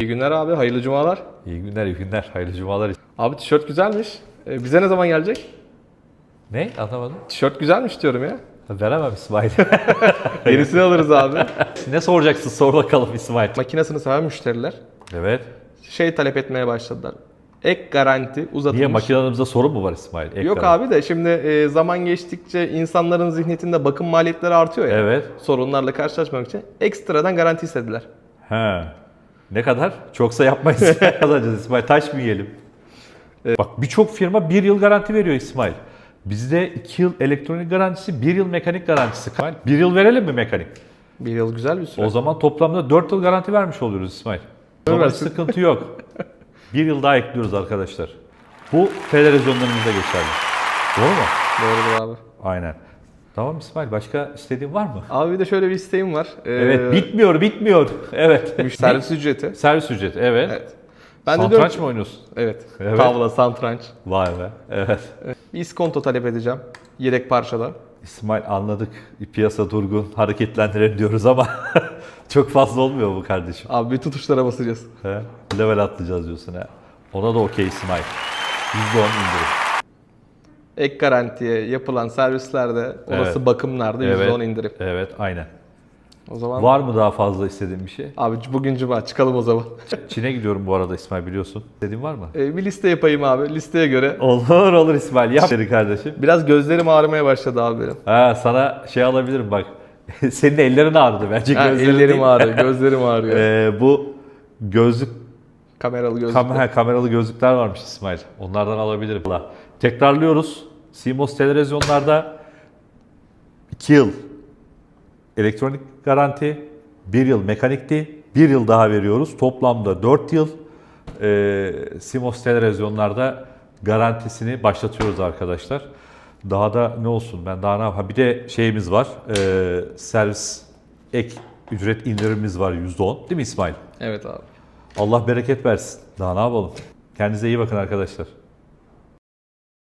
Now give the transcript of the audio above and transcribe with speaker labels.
Speaker 1: İyi günler abi, hayırlı cumalar.
Speaker 2: İyi günler, iyi günler. Hayırlı cumalar.
Speaker 1: Abi tişört güzelmiş. Ee, bize ne zaman gelecek?
Speaker 2: Ne? Anlamadım.
Speaker 1: Tişört güzelmiş diyorum ya.
Speaker 2: Veremem İsmail.
Speaker 1: Yenisini alırız abi.
Speaker 2: ne soracaksın? Sor bakalım İsmail.
Speaker 1: Makinesini seven müşteriler
Speaker 2: Evet.
Speaker 1: şey talep etmeye başladılar. Ek garanti uzatılmış.
Speaker 2: Niye makinemizde sorun mu var İsmail? Ek
Speaker 1: Yok
Speaker 2: kalan.
Speaker 1: abi de şimdi e, zaman geçtikçe insanların zihniyetinde bakım maliyetleri artıyor ya.
Speaker 2: Evet.
Speaker 1: Sorunlarla karşılaşmak için ekstradan garanti istediler.
Speaker 2: He. Ne kadar? Çoksa yapmayız. Ne kazacağız İsmail? Taş mı yiyelim? Bak birçok firma bir yıl garanti veriyor İsmail. Bizde 2 yıl elektronik garantisi, 1 yıl mekanik garantisi. 1 yıl verelim mi mekanik?
Speaker 1: Bir yıl güzel bir süre.
Speaker 2: O zaman toplamda 4 yıl garanti vermiş oluyoruz İsmail.
Speaker 1: Versin.
Speaker 2: sıkıntı yok. Bir yıl daha ekliyoruz arkadaşlar. Bu televizyonlarımızda geçerli. Doğru mu?
Speaker 1: Doğrudur abi.
Speaker 2: Aynen. Tamam İsmail başka istediğin var mı?
Speaker 1: Abi de şöyle bir isteğim var. Ee,
Speaker 2: Evet bitmiyor bitmiyor. Evet.
Speaker 1: Servis ücreti.
Speaker 2: Servis ücreti evet.
Speaker 1: Evet. Ben de
Speaker 2: Satranç
Speaker 1: diyorum
Speaker 2: mı oynuyorsun?
Speaker 1: Evet.
Speaker 2: Evet.
Speaker 1: Tavla, santranç.
Speaker 2: Vay be. Evet.
Speaker 1: Bir iskonto talep edeceğim. Yedek parçada.
Speaker 2: İsmail anladık. Piyasa durgun, hareketlendirelim diyoruz ama çok fazla olmuyor bu kardeşim.
Speaker 1: Abi bir tutuşlara basacağız.
Speaker 2: He? Level atlayacağız diyorsun ha. Ona da okey İsmail. %10 indirim.
Speaker 1: Ek garantiye yapılan servislerde, olası
Speaker 2: Evet.
Speaker 1: bakımlarda %10 indirim.
Speaker 2: Evet aynen.
Speaker 1: O zaman
Speaker 2: Var mı daha fazla istediğin bir şey?
Speaker 1: abi bugün cuma çıkalım o zaman.
Speaker 2: Çin'e gidiyorum bu arada İsmail biliyorsun. İstediğin var mı?
Speaker 1: Ee, bir liste yapayım abi. Listeye göre.
Speaker 2: Olur olur İsmail yap dedi kardeşim.
Speaker 1: Biraz gözlerim ağrımaya başladı abi benim.
Speaker 2: Ha sana şey alabilirim bak. Senin ellerin ağrıdı bence
Speaker 1: Ha,
Speaker 2: gözlerin
Speaker 1: ellerim
Speaker 2: değil.
Speaker 1: ağrıyor, gözlerim ağrıyor.
Speaker 2: Ee, bu gözlük
Speaker 1: Kameralı gözlük.
Speaker 2: Kam he, kameralı gözlükler varmış İsmail. Onlardan alabilirim. Tekrarlıyoruz. CMOS televizyonlarda 2 yıl elektronik garanti, 1 yıl mekanikti, 1 yıl daha veriyoruz. Toplamda 4 yıl e, CMOS televizyonlarda garantisini başlatıyoruz arkadaşlar. Daha da ne olsun ben daha ne yapayım. Bir de şeyimiz var. e, servis ek ücret indirimimiz var %10. Değil mi İsmail?
Speaker 1: Evet abi.
Speaker 2: Allah bereket versin. Daha ne yapalım? Kendinize iyi bakın arkadaşlar.